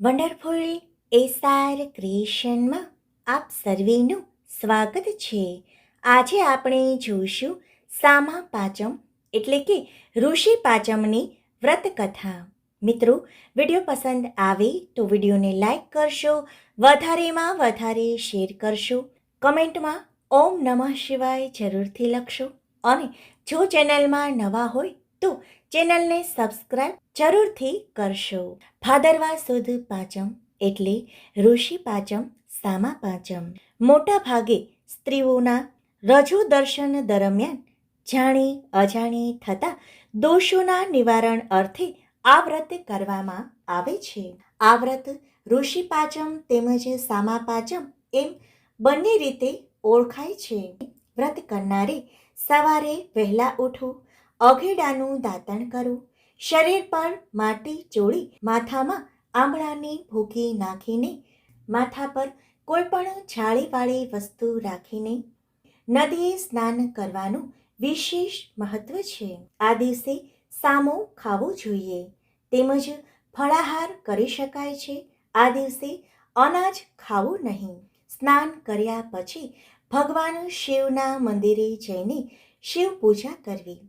Wonderful એસાર ક્રિએશનમાં આપ સર્વેનું સ્વાગત છે. આજે આપણે જોઈશું સામા પાંચમ, એટલે કે ઋષિ પાંચમની વ્રત કથા મિત્રો, વીડિયો પસંદ આવે તો વિડીયોને લાઈક કરશો, વધારેમાં વધારે શેર કરશો, કમેન્ટમાં ઓમ નમઃ શિવાય જરૂરથી લખશો અને જો ચેનલમાં નવા હોય તો ચેનલને સબસ્ક્રાઇબ જરૂરથી કરશો. ભાદરવા સુદ પાંચમ એટલે ઋષિ પાંચમ, સામા પાંચમ. મોટા ભાગે સ્ત્રીઓના રજુ દર્શન દરમિયાન જાણી અજાણી થતા દોષોના નિવારણ અર્થે આ વ્રત કરવામાં આવે છે. આ વ્રત ઋષિ પાચમ તેમજ સામા પાંચમ એમ બંને રીતે ઓળખાય છે. વ્રત કરનારે સવારે વહેલા ઉઠવું અઘેડાનું દાંતણ કરવું શરીર પર માટી ચોળી, માથામાં આંબળાની ભૂકી નાખીને, માથા પર કોઈ પણ જાળીવાળી વસ્તુ રાખીને, નદીએ સ્નાન કરવાનું વિશેષ મહત્વ છે. આ દિવસે સામો ખાવો જોઈએ. તેમજ ફળાહાર કરી શકાય છે. આ દિવસે અનાજ ખાવું નહીં. સ્નાન કર્યા પછી ભગવાન શિવના મંદિરે જઈને શિવ પૂજા કરવી.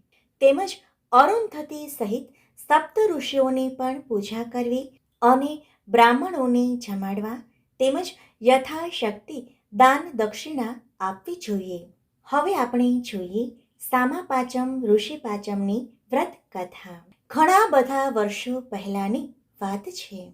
તેમજ અરુંધતી સહિત સપ્ત ઋષિઓની પણ પૂજા કરવી અને બ્રાહ્મણોને જમાડવા તેમજ યથાશક્તિ દાન દક્ષિણા આપવી જોઈએ. હવે આપણે જોઈએ સામા પાંચમ ઋષિ પાચમની વ્રત કથા. ઘણા બધા વર્ષો પહેલાંની વાત છે.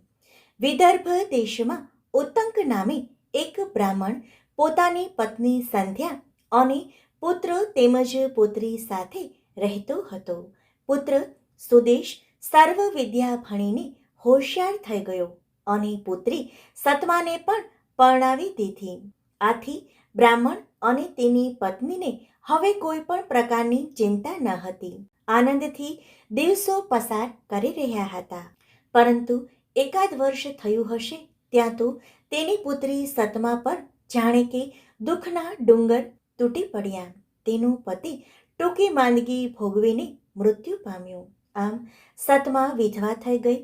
વિદર્ભ દેશમાં ઉત્તંક નામે એક બ્રાહ્મણ પોતાની પત્ની સંધ્યા અને પુત્ર તેમજ પુત્રી સાથે રહેતો હતો. પુત્ર સુદેશ સર્વ વિદ્યા ભણીને હોશિયાર થઈ ગયો અને પુત્રી સતમાને પણ પરણાવી દીધી. આથી બ્રાહ્મણ અને તેની પત્નીને હવે કોઈ પણ પ્રકારની ચિંતા ન હતી. આનંદથી દિવસો પસાર કરી રહ્યા હતા. પરંતુ એકાદ વર્ષ થયું હશે ત્યાં તો તેની પુત્રી સતમા પર જાણે કે દુઃખના ડુંગર તૂટી પડ્યા. તેનો પતિ ટૂંકી માંદગી ભોગવીને મૃત્યુ પામ્યું. આમ સતમાં વિધવા થઈ ગઈ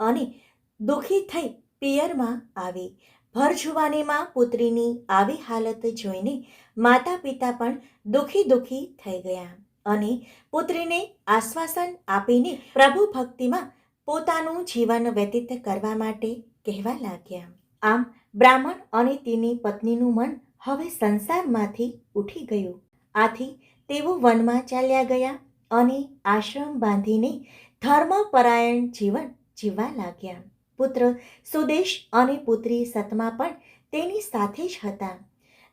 અને દુઃખી થઈ પિયરમાં આવી. ભરજુવાનીમાં પુત્રીની આવી હાલત જોઈને માતા પિતા પણ દુઃખી દુઃખી થઈ ગયા અને પુત્રીને આશ્વાસન આપીને પ્રભુ ભક્તિમાં પોતાનું જીવન વ્યતીત કરવા માટે કહેવા લાગ્યા. આમ બ્રાહ્મણ અને તેની પત્નીનું મન હવે સંસારમાંથી ઉઠી ગયું. આથી તેઓ વનમાં ચાલ્યા ગયા અને આશ્રમ બાંધીને ધર્મપરાયણ જીવન જીવવા લાગ્યા. પુત્ર સુદેશ અને પુત્રી સતમા પણ તેની સાથે જ હતા.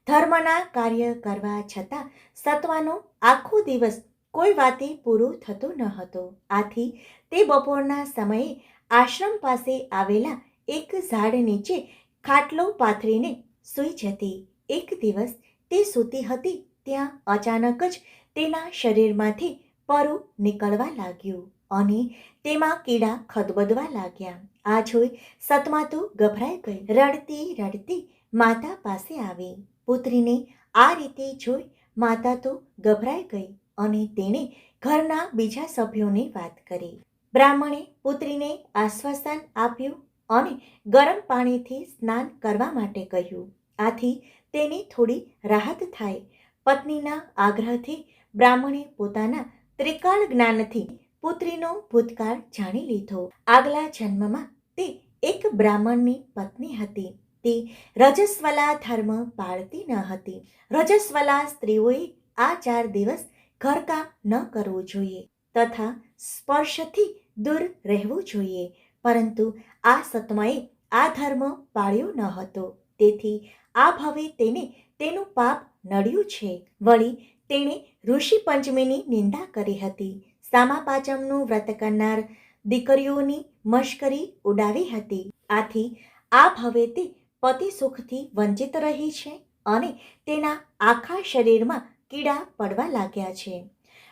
ધર્મના કાર્ય કરવા છતાં સત્વાનો આખો દિવસ કોઈ વાતે પૂરો થતો ન હતો. આથી તે બપોરના સમયે આશ્રમ પાસે આવેલા એક ઝાડ નીચે ખાટલો પાથરીને સૂઈ જતી. એક દિવસ તે સૂતી હતી ત્યાં અચાનક જ તેના શરીરમાંથી પરું નીકળવા લાગ્યું અને તેમાં કીડા ખદબદવા લાગ્યા. આ જોઈ સતમા તો ગભરાઈ ગઈ. રડતી રડતી માતા પાસે આવી. પુત્રીને આ રીતે જોઈ માતા તો ગભરાઈ ગઈ અને તેણે ઘરના બીજા સભ્યોને વાત કરી. બ્રાહ્મણે પુત્રીને આશ્વાસન આપ્યું અને ગરમ પાણીથી સ્નાન કરવા માટે કહ્યું. આથી તેને થોડી રાહત થાય પત્નીના આગ્રહથી બ્રાહ્મણે પોતાના ત્રિકાળ જ્ઞાનથી પુત્રીનો ભૂતકાળ જાણી લીધો. આગલા જન્મમાં તે એક બ્રાહ્મણની પત્ની હતી. તે રજસ્વલા ધર્મ પાળતી ન હતી. રજસ્વલા સ્ત્રીઓએ આ ચાર દિવસ ઘરકામ ન કરવું જોઈએ તથા સ્પર્શથી દૂર રહેવું જોઈએ. પરંતુ આ સતમાએ આ ધર્મ પાળ્યો ન હતો. તેથી આ ભવે તેને તેનું પાપ નડ્યું છે. વળી તેણે ઋષિ પંચમીની નિંદા કરી હતી. સામા પાંચમનું વ્રત કરનાર દીકરીઓની મશ્કરી ઉડાવી હતી. આથી આ ભવે તે પતિ સુખથી વંચિત રહી છે અને તેના આખા શરીરમાં કીડા પડવા લાગ્યા છે.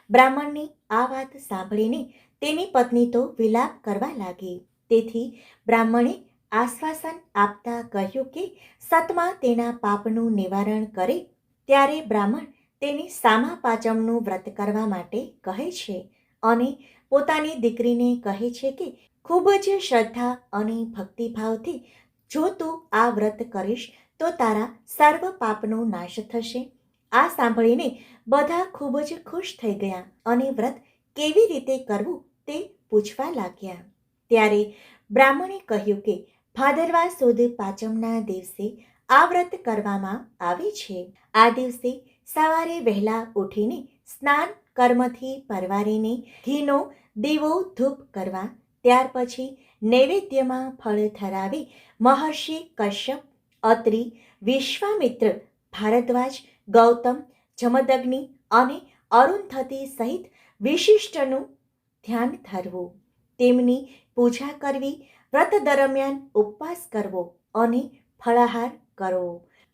બ્રાહ્મણની આ વાત સાંભળીને તેની પત્ની તો વિલાપ કરવા લાગી. તેથી બ્રાહ્મણે આશ્વાસન આપતા કહ્યું કે સતમા તેના પાપનું નિવારણ કરે ત્યારે બ્રાહ્મણ તેને સામા પાંચમનું વ્રત કરવા માટે કહે છે અને પોતાની દીકરીને કહે છે કે, ખૂબ જ શ્રદ્ધા અને ભક્તિભાવથી જો તું આ વ્રત કરીશ, તો તારા સર્વ પાપનો નાશ થશે. આ સાંભળીને બધા ખૂબ જ ખુશ થઈ ગયા અને વ્રત કેવી રીતે કરવું તે પૂછવા લાગ્યા. ત્યારે બ્રાહ્મણે કહ્યું કે, ભાદરવા સુદ પાંચમના દિવસે આ વ્રત કરવામાં આવે છે. આ દિવસે સવારે વહેલા ઉઠીને સ્નાન કર્મથી પરવારીને ઘીનો દીવો ધૂપ કરવા, ત્યાર પછી નૈવેદ્યમાં ફળ ધરાવી મહર્ષિ કશ્યપ, અત્રિ, વિશ્વામિત્ર, ભારદ્વાજ, ગૌતમ, જમદગ્નિ અને અરુંધતી સહિત વિશિષ્ટનું ધ્યાન ધરવું. તેમની પૂજા કરવી, વ્રત દરમિયાન ઉપવાસ કરવો અને ફળાહાર કરવો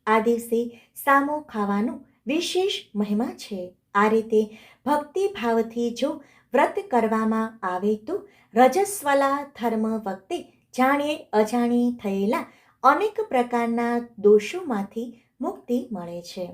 આ દિવસે સામો ખાવાનું વિશેષ મહિમા છે. આ રીતે ભક્તિભાવથી જો વ્રત કરવામાં આવે તો રજસ્વલા ધર્મ વખતે જાણીએ અજાણી થયેલા અનેક પ્રકારના દોષોમાંથી મુક્તિ મળે છે.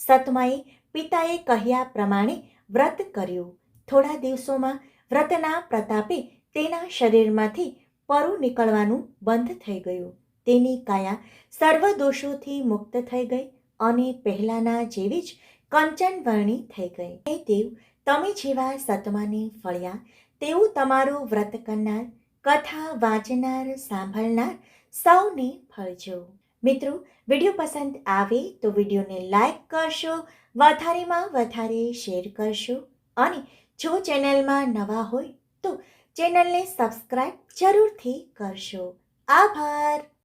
સતમાએ પિતાએ કહ્યા પ્રમાણે વ્રત કર્યું. થોડા દિવસોમાં વ્રતના પ્રતાપે તેના શરીરમાંથી પરું નીકળવાનું બંધ થઈ ગયું. તેની કાયા સર્વ દોષોથી મુક્ત થઈ ગઈ અને પહેલાના જેવી જ કંચનવર્ણી થઈ ગઈ. હે દેવ, તમે જેવા સતમાને ફળ્યા, તેવું તમારું વ્રત કરનાર, કથા વાંચનાર, સાંભળનાર સૌને ફળજો. મિત્રો, વીડિયો પસંદ આવે તો વિડીયોને લાઈક કરશો, વધારેમાં વધારે શેર કરશો અને જો ચેનલમાં નવા હોય તો ચેનલને સબસ્ક્રાઈબ જરૂરથી કરશો. આભાર!